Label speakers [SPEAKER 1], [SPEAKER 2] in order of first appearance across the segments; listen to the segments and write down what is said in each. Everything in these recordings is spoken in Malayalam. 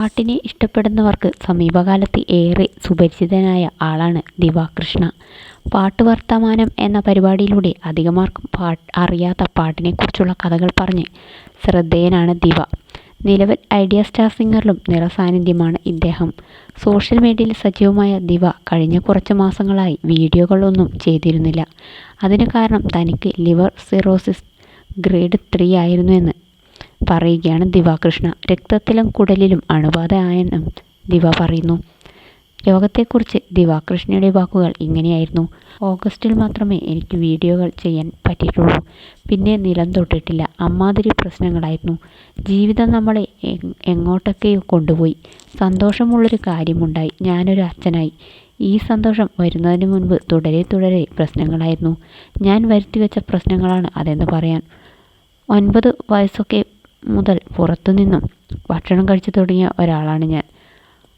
[SPEAKER 1] പാട്ടിനെ ഇഷ്ടപ്പെടുന്നവർക്ക് സമീപകാലത്ത് ഏറെ സുപരിചിതനായ ആളാണ് ദിവാകൃഷ്ണ. പാട്ട് വർത്തമാനം എന്ന പരിപാടിയിലൂടെ അധികമാർക്കും പാട്ട് അറിയാത്ത പാട്ടിനെക്കുറിച്ചുള്ള കഥകൾ പറഞ്ഞ് ശ്രദ്ധേയനാണ് ദിവ. നിലവിൽ ഐഡിയ സ്റ്റാർ സിംഗറിലും നിറസാന്നിധ്യമാണ് ഇദ്ദേഹം. സോഷ്യൽ മീഡിയയിൽ സജീവമായ ദിവ കഴിഞ്ഞ കുറച്ച് മാസങ്ങളായി വീഡിയോകളൊന്നും ചെയ്തിരുന്നില്ല. അതിന് കാരണം തനിക്ക് ലിവർ സിറോസിസ് ഗ്രേഡ് ത്രീ ആയിരുന്നുവെന്ന് പറയുകയാണ് ദിവാകൃഷ്ണ. രക്തത്തിലും കുടലിലും അണുബാധ ആയെന്നും ദിവ പറയുന്നു. രോഗത്തെക്കുറിച്ച് ദിവാകൃഷ്ണയുടെ വാക്കുകൾ ഇങ്ങനെയായിരുന്നു. ഓഗസ്റ്റിൽ മാത്രമേ എനിക്ക് വീഡിയോകൾ ചെയ്യാൻ പറ്റിയിട്ടുള്ളൂ. പിന്നെ നിലം തൊട്ടിട്ടില്ല. അമ്മാതിരി പ്രശ്നങ്ങളായിരുന്നു. ജീവിതം നമ്മളെ എങ്ങോട്ടൊക്കെയോ കൊണ്ടുപോയി. സന്തോഷമുള്ളൊരു കാര്യമുണ്ടായി. ഞാനൊരു അച്ഛനായി. ഈ സന്തോഷം വരുന്നതിന് മുൻപ് തുടരെ തുടരെ പ്രശ്നങ്ങളായിരുന്നു. ഞാൻ വരുത്തിവെച്ച പ്രശ്നങ്ങളാണ് അതെന്ന് പറയാൻ ഒൻപത് വയസ്സൊക്കെ മുതൽ പുറത്തുനിന്നും ഭക്ഷണം കഴിച്ചു തുടങ്ങിയ ഒരാളാണ് ഞാൻ.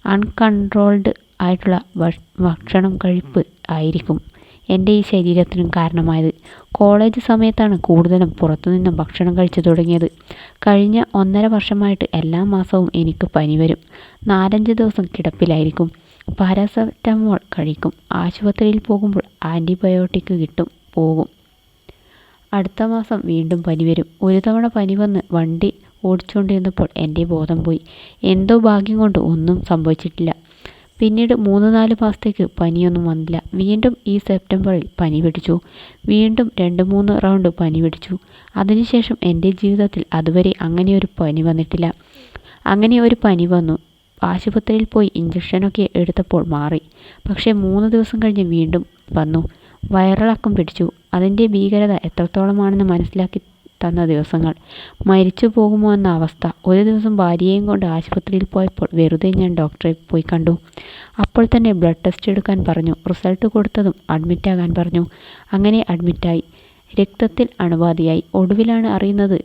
[SPEAKER 1] അൺകൺട്രോൾഡ് ആയിട്ടുള്ള ഭക്ഷണം കഴിപ്പ് ആയിരിക്കും എന്റെ ഈ ശരീരത്തിനും കാരണമായത്. കോളേജ് സമയത്താണ് കൂടുതലും പുറത്തുനിന്നും ഭക്ഷണം കഴിച്ചു തുടങ്ങിയത്. കഴിഞ്ഞ ഒന്നര വർഷമായിട്ട് എല്ലാ മാസവും എനിക്ക് പനി വരും. നാലഞ്ച് ദിവസം കിടപ്പിലായിരിക്കും. പാരസെറ്റമോൾ കഴിക്കും. ആശുപത്രിയിൽ പോകുമ്പോൾ ആന്റിബയോട്ടിക് കിട്ടും പോകും. അടുത്ത മാസം വീണ്ടും പനി വരും. ഒരു തവണ പനി വന്ന് വണ്ടി ഓടിച്ചുകൊണ്ടിരുന്നപ്പോൾ എന്റെ ബോധം പോയി. എന്തോ ഭാഗ്യം കൊണ്ട് ഒന്നും സംഭവിച്ചിട്ടില്ല. പിന്നീട് മൂന്ന് നാല് മാസത്തേക്ക് പനിയൊന്നും വന്നില്ല. വീണ്ടും ഈ സെപ്റ്റംബറിൽ പനി പിടിച്ചു. വീണ്ടും രണ്ട് മൂന്ന് റൗണ്ട് പനി പിടിച്ചു. അതിനുശേഷം എന്റെ ജീവിതത്തിൽ അതുവരെ അങ്ങനെ ഒരു പനി വന്നിട്ടില്ല. അങ്ങനെ ഒരു പനി വന്നു. ആശുപത്രിയിൽ പോയി ഇഞ്ചക്ഷനൊക്കെ എടുത്തപ്പോൾ മാറി. പക്ഷേ മൂന്ന് ദിവസം കഴിഞ്ഞ് വീണ്ടും വന്നു. വയറിളക്കം പിടിച്ചു. അതിന്റെ ഭീകരത എത്രത്തോളമാണെന്ന് മനസ്സിലാക്കി തന്ന ദിവസങ്ങൾ. മരിച്ചു പോകുമോ എന്ന അവസ്ഥ. ഒരു ദിവസം ഭാര്യയെയും കൊണ്ട് ആശുപത്രിയിൽ പോയപ്പോൾ വെറുതെ ഞാൻ ഡോക്ടറെ പോയി കണ്ടു. അപ്പോൾ തന്നെ ബ്ലഡ് ടെസ്റ്റ് എടുക്കാൻ പറഞ്ഞു. റിസൾട്ട് കൊടുത്തതും അഡ്മിറ്റാകാൻ പറഞ്ഞു. അങ്ങനെ അഡ്മിറ്റായി. രക്തത്തിൽ അണുബാധയായി. ഒടുവിലാണ് അറിയുന്നത്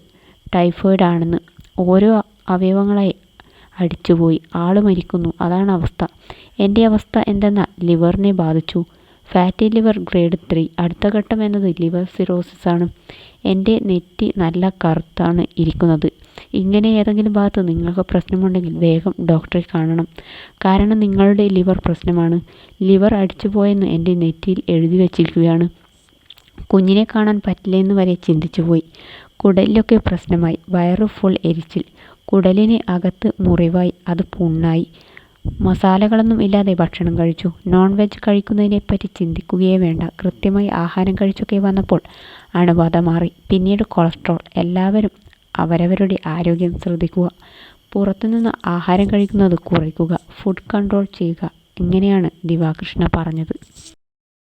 [SPEAKER 1] ടൈഫോയ്ഡ് ആണെന്ന്. ഓരോ അവയവങ്ങളായി അടിച്ചുപോയി. ആൾ മരിക്കുന്നു. അതാണ് അവസ്ഥ. എന്റെ അവസ്ഥ എന്തെന്നാൽ ലിവറിനെ ബാധിച്ചു. Fatty liver grade three. അടുത്ത ഘട്ടം എന്നത് ലിവർ സിറോസിസ് ആണ്. എന്റെ നെറ്റി നല്ല കറുത്താണ് ഇരിക്കുന്നത്. ഇങ്ങനെ ഏതെങ്കിലും ഭാഗത്ത് നിങ്ങൾക്ക് പ്രശ്നമുണ്ടെങ്കിൽ വേഗം ഡോക്ടറെ കാണണം. കാരണം നിങ്ങളുടെ ലിവർ പ്രശ്നമാണ്. ലിവർ അടിച്ചുപോയെന്ന് എന്റെ നെറ്റിയിൽ എഴുതി വച്ചിരിക്കുകയാണ് കുഞ്ഞിനെ കാണാൻ പറ്റില്ലെന്ന് വരെ ചിന്തിച്ചു പോയി കുടലിലൊക്കെ പ്രശ്നമായി. വയറ് ഫുൾ എരിച്ചിൽ. കുടലിന് അകത്ത് മുറിവായി. അത് പുണ്ണായി. മസാലകളൊന്നും ഇല്ലാതെ ഭക്ഷണം കഴിച്ചു. നോൺ വെജ് കഴിക്കുന്നതിനെപ്പറ്റി ചിന്തിക്കുകയേ വേണ്ട. കൃത്യമായി ആഹാരം കഴിച്ചൊക്കെ വന്നപ്പോൾ അണുബാധ മാറി. പിന്നീട് കൊളസ്ട്രോൾ. എല്ലാവരും അവരവരുടെ ആരോഗ്യം ശ്രദ്ധിക്കുക. പുറത്തുനിന്ന് ആഹാരം കഴിക്കുന്നത് കുറയ്ക്കുക. ഫുഡ് കൺട്രോൾ ചെയ്യുക. ഇങ്ങനെയാണ് ദിവാകൃഷ്ണ പറഞ്ഞത്.